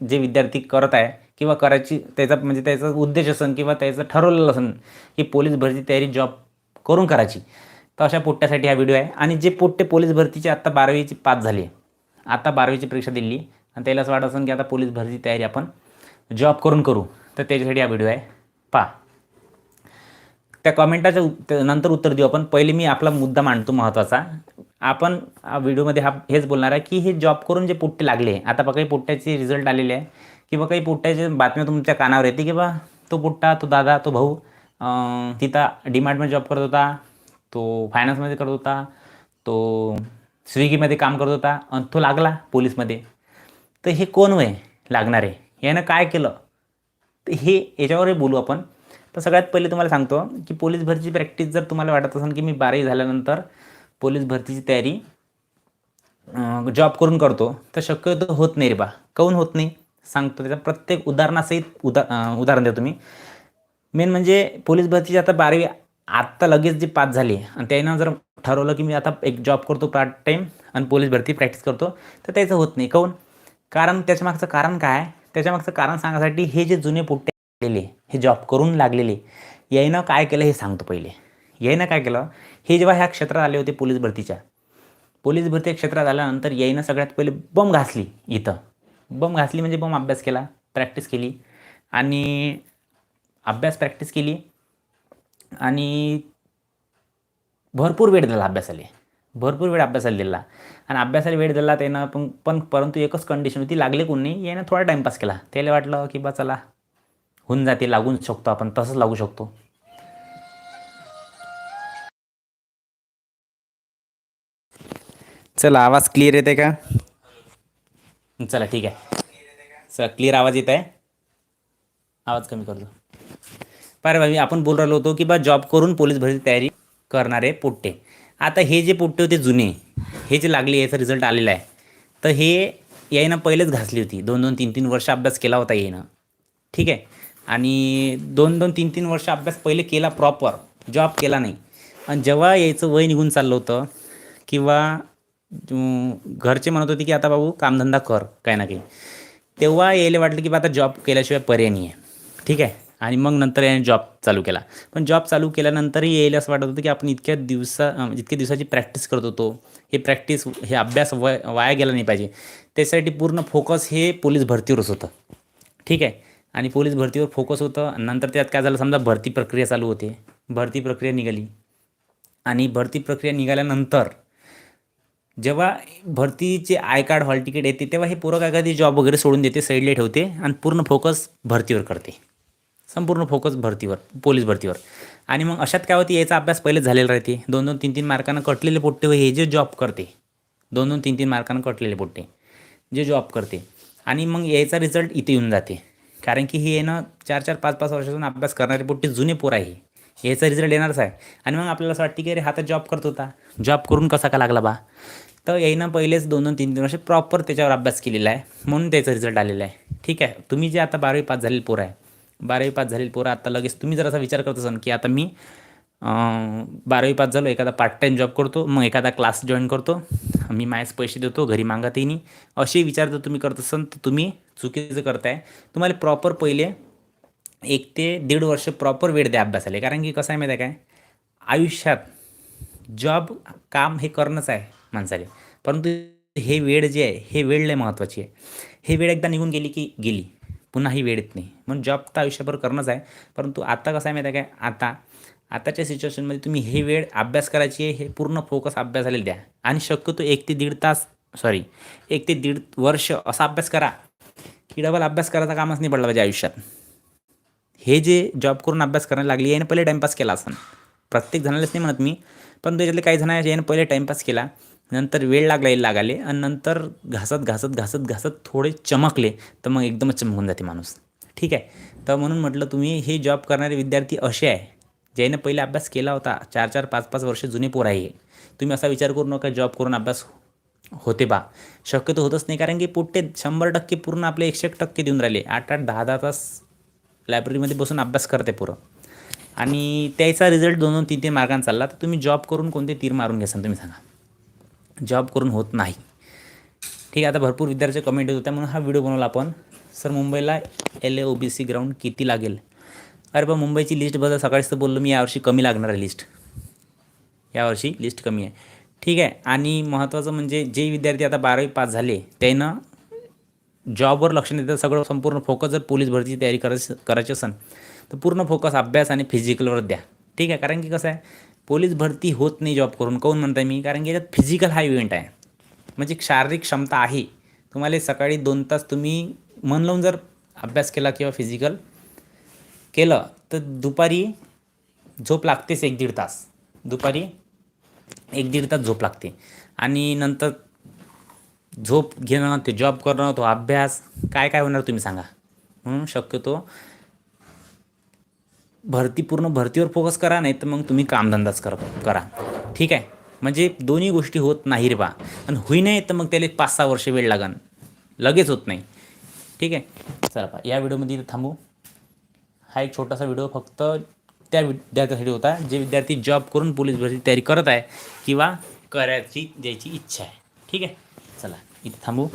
जे विद्यार्थी करत आहे किंवा करायची त्याचा म्हणजे त्याचा उद्देश असेल किंवा त्याचं ठरवलेलं असेल की पोलीस भरती तयारी जॉब करून करायची तर अशा पोट्ट्यासाठी हा व्हिडिओ आहे. आणि जे पोट्टे पोलीस भरतीची आत्ता बारावीची पास झाली आहे आता बारावीची परीक्षा दिली आणि त्याला असं वाटत असेल की आता पोलीस भरती तयारी आपण जॉब करून करू तर त्याच्यासाठी हा व्हिडिओ आहे. पा त्या कमेंटाच्या नंतर उत्तर देऊ आपण. पहिले मी आपला मुद्दा मांडतो महत्त्वाचा आपण व्हिडिओमध्ये हा हेच बोलणार आहे की हे जॉब करून जे पुट्टे लागले आता बघा काही पुट्ट्याचे रिझल्ट आलेले आहे. किंवा काही पुट्ट्याचे बातम्या तुमच्या कानावर येते की बा तो पुट्टा तो दादा तो भाऊ तिथं डीमार्टमध्ये जॉब करत होता तो फायनान्समध्ये करत होता तो स्विगीमध्ये काम करत होता आणि तो लागला पोलीसमध्ये तर हे कोण वय आहे यानं काय केलं? तर हे याच्यावरही बोलू आपण. तर सगळ्यात पहिले तुम्हाला सांगतो की पोलीस भरतीची प्रॅक्टिस जर तुम्हाला वाटत असेल की मी बारावी झाल्यानंतर पोलीस भरतीची तयारी जॉब करून करतो तर शक्यतो होत नाही रे बा. काऊन होत नाही? सांगतो त्याचा प्रत्येक उदाहरणासहित उदा उदाहरण देतो मी. मेन म्हणजे पोलीस भरतीची आता बारावी आत्ता लगेच जी पास झाली आणि त्यानं जर ठरवलं की मी आता एक जॉब करतो पार्ट टाईम आणि पोलीस भरती प्रॅक्टिस करतो तर त्याचं होत नाही. काऊन? कारण त्याच्यामागचं कारण काय? त्याच्यामागचं कारण सांगण्यासाठी हे जे जुने पुट्टे लागलेले हे जॉब करून लागलेले यायनं काय केलं हे सांगतो पहिले. यायनं काय केलं? हे जेव्हा ह्या क्षेत्रात आले होते पोलीस भरतीच्या पोलीस भरती क्षेत्रात आल्यानंतर येईनं सगळ्यात पहिले बम घासली इथं. बम घासली म्हणजे बम अभ्यास केला प्रॅक्टिस केली आणि अभ्यास प्रॅक्टिस केली आणि भरपूर वेळ दिला अभ्यासाला. भरपूर वेळ अभ्यासाला दिला. आणि अभ्यासाला वेळ दिला त्यानं पण पण परंतु एकच कंडिशन होती लागले कोण? नाही यानं थोडा टाईमपास केला. त्याला वाटलं की बा चला होऊन जाते लागून शकतो आपण तसंच लागू शकतो. चला आवाज क्लिअर येते का? चला ठीक आहे. चला क्लिअर आवाज येत आहे आवाज कमी करतो पारे भाई आपण बोल राहिलो होतो की बा जॉब करून पोलीस भरती तयारी करणारे पोट्टे. आता हे जे पोट्टे होते जुने हे जे लागले याचा रिझल्ट आलेला आहे. तर हे यायनं पहिलेच घासली होती. दोन दोन तीन तीन वर्ष अभ्यास केला होता यायनं. ठीक आहे? आणि दोन दोन तीन तीन वर्ष अभ्यास पहिले केला प्रॉपर जॉब केला नाही. आणि जेव्हा यायचं वय निघून चाललं होतं किंवा घरचे म्हणत होते की आता बाबू कामधंदा कर काही ना काही. तेव्हा यायला वाटलं की बा आता जॉब केल्याशिवाय पर्याय नाही आहे ठीक आहे? आणि मग नंतर याने जॉब चालू केला. पण जॉब चालू केल्यानंतरही यायला असं वाटत होतं की आपण इतक्या दिवसा म्हणजे इतक्या दिवसाची प्रॅक्टिस करत होतो. हे प्रॅक्टिस हे अभ्यास वय वाया गेला नाही पाहिजे. त्यासाठी पूर्ण फोकस हे पोलीस भरतीवरच होतं. ठीक आहे? आणि पोलीस भरतीवर फोकस होतं. नंतर त्यात काय झालं? समजा भरती प्रक्रिया चालू होते. भरती प्रक्रिया निघाली. आणि भरती प्रक्रिया निघाल्यानंतर जेव्हा भरतीचे आय कार्ड हॉल तिकीट येते तेव्हा हे पोरं एखादी जॉब वगैरे सोडून देते साईडला ठेवते आणि पूर्ण फोकस भरतीवर करते. संपूर्ण फोकस भरतीवर पोलीस भरतीवर. आणि मग अशात काय होते याचा अभ्यास पहिलेच झालेला राहते. दोन दोन तीन तीन मार्कानं कटलेले पोट्टे व हे जे जॉब करते. दोन दोन तीन तीन मार्कानं कटलेले पोट्टे जे जॉब करते. आणि मग याचा रिझल्ट इथे येऊन जाते. कारण की हे येणं चार चार पाच पाच वर्षातून अभ्यास करणारे पोट्टे जुने पोर आहे. याचा रिझल्ट येणारच आहे. आणि मग आपल्याला असं वाटते की अरे हा तर जॉब करत होता. जॉब करून कसा का लागला बा? तर यानं पहिलेच दोन दोन तीन तीन वर्ष प्रॉपर त्याच्यावर अभ्यास केलेला आहे. म्हणून त्याचा रिझल्ट आलेला आहे. ठीक आहे? तुम्ही जे आता बारावी पास झालेली पोरं आहे बारावी पास झालेली पोरं आता लगेच तुम्ही जर असा विचार करत असाल की आता मी बारावी पास झालो एखादा पार्ट टाईम जॉब करतो मग एखादा क्लास जॉईन करतो मी माझेच पैसे देतो घरी मागतही नाही असे विचार जर तुम्ही करत असाल तर तुम्ही चुकीचं करताय. तुम्हाला प्रॉपर पहिले एक ते दीड वर्ष प्रॉपर वेळ द्या अभ्यासाला. कारण की कसं आहे माहिती आहे काय? आयुष्यात जॉब काम हे करणंच आहे. माणसाले. परंतु हे वेळ जे आहे हे वेळ लय महत्त्वाची आहे. हे वेळ एकदा निघून गेली की गेली. पुन्हा ही वेळ येत नाही. म्हणून जॉब तर आयुष्यभर करणंच आहे. परंतु आता कसं आहे माहिती आहे काय आता आताच्या सिच्युएशनमध्ये तुम्ही हे वेळ अभ्यास करायची आहे हे पूर्ण फोकस अभ्यासाला द्या. आणि शक्यतो एक ते दीड तास सॉरी एक ते दीड वर्ष असा अभ्यास करा की डबल अभ्यास करायचा कामच नाही पडला पाहिजे आयुष्यात. हे जे जॉब करून अभ्यास करायला लागली याने पहिले टाईमपास केला असं प्रत्येक जणालाच नाही म्हणत मी पण त्याच्यातले काही जण आहे याने पहिले टाईमपास केला. नंतर वेळ लागला यायला लागाले आणि नंतर घासत घासत घासत घासत थोडे चमकले तर मग एकदमच चमकून जाते माणूस. ठीक आहे? तर म्हणून म्हटलं तुम्ही हे जॉब करणारे विद्यार्थी असे आहे ज्याने पहिले अभ्यास केला होता चार चार पाच पाच वर्ष जुने पोर आहे हे. तुम्ही असा विचार करू नका जॉब करून अभ्यास होते बा. शक्यतो होतच नाही कारण की पुट्टे शंभर टक्के पूर्ण आपले एकशे एक टक्के देऊन राहिले. आठ आठ दहा दहा तास लायब्ररीमध्ये बसून अभ्यास करते पुरं. आणि त्याचा रिझल्ट दोन दोन तीन तीन मार्कांना चालला. तर तुम्ही जॉब करून कोणते तीर मारून घ्यासान तुम्ही सांगा. जॉब करून होत नाही. ठीक आहे आता भरपूर विद्यार्थ्याच्या कमेंट येत होत्या म्हणून हा व्हिडिओ बनवला आपण. सर मुंबईला L A O B C ground किती लागेल? अरे बा मुंबईची लिस्ट बघा सकाळीच तर बोललो मी यावर्षी कमी लागणार आहे लिस्ट यावर्षी लिस्ट कमी आहे. ठीक आहे आणि महत्त्वाचं म्हणजे जे विद्यार्थी आता बारावी पास झाले त्यांना जॉबवर लक्ष देतं सगळं संपूर्ण फोकस जर पोलीस भरतीची तयारी करायची करायची असेल तर पूर्ण फोकस अभ्यास आणि फिजिकलवर द्या. ठीक आहे कारण की कसं आहे पोलीस भरती होत नाही जॉब करून. काऊन म्हणताय मी? कारण की याच्यात फिजिकल हा इव्हेंट आहे. म्हणजे शारीरिक क्षमता आहे. तुम्हाला सकाळी दोन तास तुम्ही मन लावून जर अभ्यास केला किंवा फिजिकल केलं तर दुपारी झोप लागतेच एक दीड तास. दुपारी एक दीड तास झोप लागते. आणि नंतर झोप घेणं ते जॉब करणं तो अभ्यास काय काय होणार तुम्ही सांगा. म्हणून शक्यतो भरती पूर्ण भरतीवर फोकस करा नाही तर मग तुम्ही कामधंदाच कर करा. ठीक आहे? म्हणजे दोन्ही गोष्टी होत नाही रे बा. आणि होई नाही तर मग त्याला पाच सहा वर्ष वेळ लागन. लगेच होत नाही. ठीक आहे? चला पा या व्हिडिओमध्ये इथं थांबू. हा एक छोटासा व्हिडिओ फक्त त्या विद्यार्थ्यासाठी होता जे विद्यार्थी जॉब करून पोलीस भरती तयारी करत आहे किंवा करायची द्यायची इच्छा आहे. ठीक आहे? चला इथे थांबू.